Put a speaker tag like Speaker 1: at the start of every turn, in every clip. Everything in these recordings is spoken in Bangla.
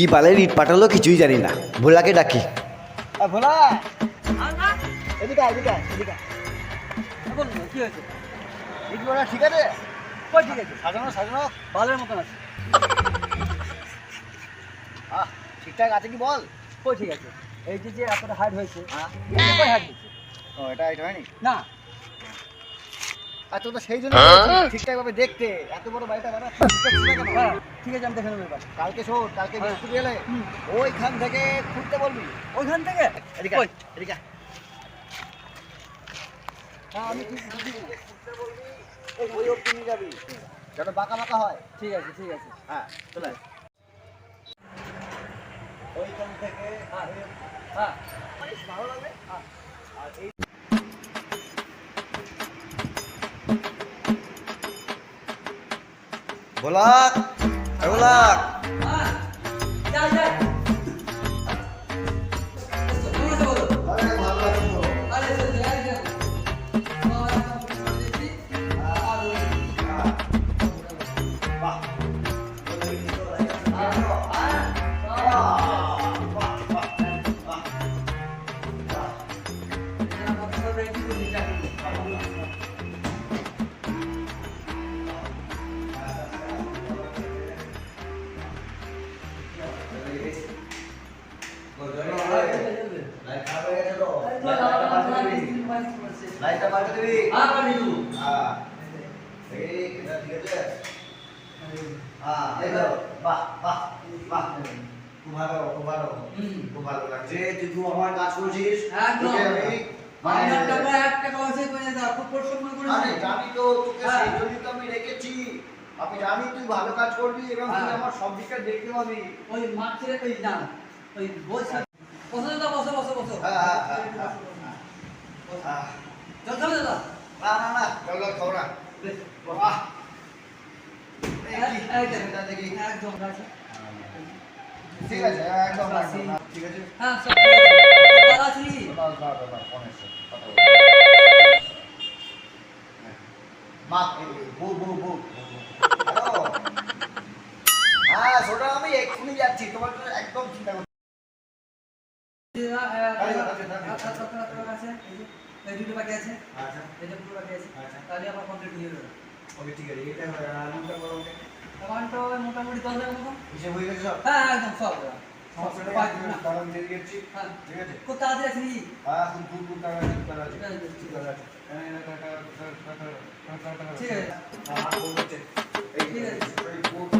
Speaker 1: কি বালের ইট পাঠালো কিছুই জানি না। ভোলাকে ডাকি।
Speaker 2: আর ভোলা! এদিকে এদিকে এদিকে
Speaker 3: কি হয়েছে?
Speaker 2: ঠিক আছে?
Speaker 3: ঠিক আছে?
Speaker 2: সাজানো সাজানো
Speaker 3: ভালোর মতন আছে।
Speaker 2: আহ ঠিকঠাক আছে কি বল?
Speaker 3: কই ঠিক আছে? এই যে যে এতটা হাইট হয়েছে
Speaker 2: হ্যাঁ।
Speaker 3: কই হয়েছে?
Speaker 2: ও এটা হয়নি?
Speaker 3: না।
Speaker 2: আর তো তো সেই জন্য ঠিকঠাক ভাবে দেখতে। এত বড় বাড়িটা?
Speaker 3: হ্যাঁ ঠিক আছে আমি দেখে নেব এবার।
Speaker 2: কালকে শোন কালকে
Speaker 3: হ্যাঁ।
Speaker 2: মিস্ত্রি ওইখান থেকে খুঁজতে বলবি।
Speaker 3: ওইখান থেকে?
Speaker 2: এদিকে এদিকে হ্যাঁ আমি ঠিক খুঁজতে বলবি ওই অব্দি নিয়ে যাবি যেন বাঁকা বাঁকা হয়।
Speaker 3: ঠিক আছে ঠিক আছে।
Speaker 2: হ্যাঁ চলে আয়। ওইখান থেকে
Speaker 3: হ্যাঁ হ্যাঁ।
Speaker 2: ভালো লাগবে
Speaker 3: হ্যাঁ।
Speaker 2: আর এই
Speaker 1: ভোলাক এ
Speaker 2: গেছে তো লাইটটা পাল্টে দিবি হ্যাঁ এই এটা ঠিক আছে হ্যাঁ এই তো বাহ বাহ বাহ খুব ভালো খুব ভালো খুব ভালো লাগছে তুই খুব আমার কাজ করছিস
Speaker 3: একদম।
Speaker 2: তোকে আমি আরে জানি তো তোকে। সেই জন্যই তো আমি রেখেছি আমি জানি তুই ভালো কাজ করবি এবং তুই
Speaker 3: হ্যাঁ।
Speaker 2: আমার সব দিকটা দেখতে পাবি
Speaker 3: ওই মাঠ ছেড়ে ওই না ওই বসে বসো দাদা বসো বসো বসো চল চল দাদা
Speaker 2: না না না চল চল খাও না ঠিক আছে একদম ঠিক আছে
Speaker 3: হ্যাঁ। দাদা
Speaker 2: ফোন কথা মা, বউ, বউ, বউ? হ্যাঁ, আমি এক্ষুনি যাচ্ছি তোমার একদম চিন্তা
Speaker 3: দুটো বাকি আছে
Speaker 2: আচ্ছা,
Speaker 3: এটা দুটো বাকি আছে
Speaker 2: আচ্ছা।
Speaker 3: তাহলে আমার কমপ্লিট হয়ে যাবে
Speaker 2: ওকে, ঠিক আছে, এটা হয়ে নামটা বলো ওকে।
Speaker 3: তখন মোটামুটি দশ হাজার মতো
Speaker 2: হিসেব হয়ে গেছে সব?
Speaker 3: হ্যাঁ একদম সব। হ্যাঁ
Speaker 2: ঠিক আছে?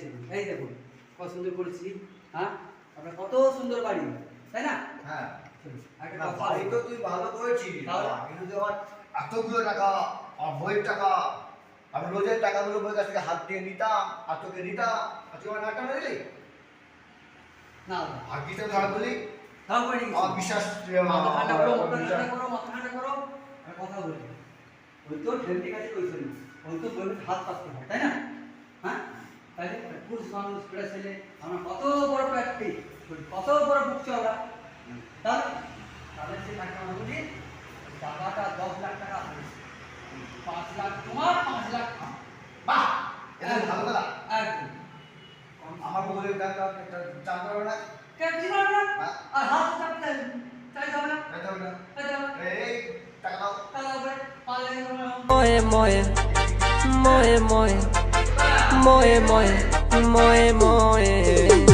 Speaker 3: শুনুন এই দেখুন কত সুন্দর করেছি হ্যাঁ কত সুন্দর বাড়ি তাই না
Speaker 2: হ্যাঁ না বাড়ি তো তুই ভালো করেছিস।
Speaker 3: তাহলে?
Speaker 2: আমার এতগুলো টাকা আর বইয়ের টাকা আমি রোজের টাকাগুলো বইয়ের কাছ থেকে হাত দিয়ে নিতাম আর তোকে নিতাম আর তুই আমার নাটটা দিলি
Speaker 3: না
Speaker 2: বলি আমার বিশ্বাস
Speaker 3: কথা বলি ওই তো কাছে কইছিল ওই তো হাত হয় তাই না? হ্যাঁ? তাহলে পুরুষ মানুষ ছেলে আমরা কত বড় প্যাকটি কত বড় তাহলে তাহলে সে টাকা টাকাটা দশ লাখ টাকা হয়েছে পাঁচ লাখ তোমার পাঁচ লাখ আমার।
Speaker 2: বাহ! এটা তো ভালো কথা।
Speaker 3: একদম।
Speaker 2: আমার বউয়ের টাকা একটা করবে না।
Speaker 3: কেন কি করবে না? আর হাত চাপতে চাই যাবে না?
Speaker 2: এটা হবে না।
Speaker 3: চাই যাবে
Speaker 2: এই টাকা দাও।
Speaker 3: টাকা হবে পারলে
Speaker 4: Moe moe moe moe moe moe moe moe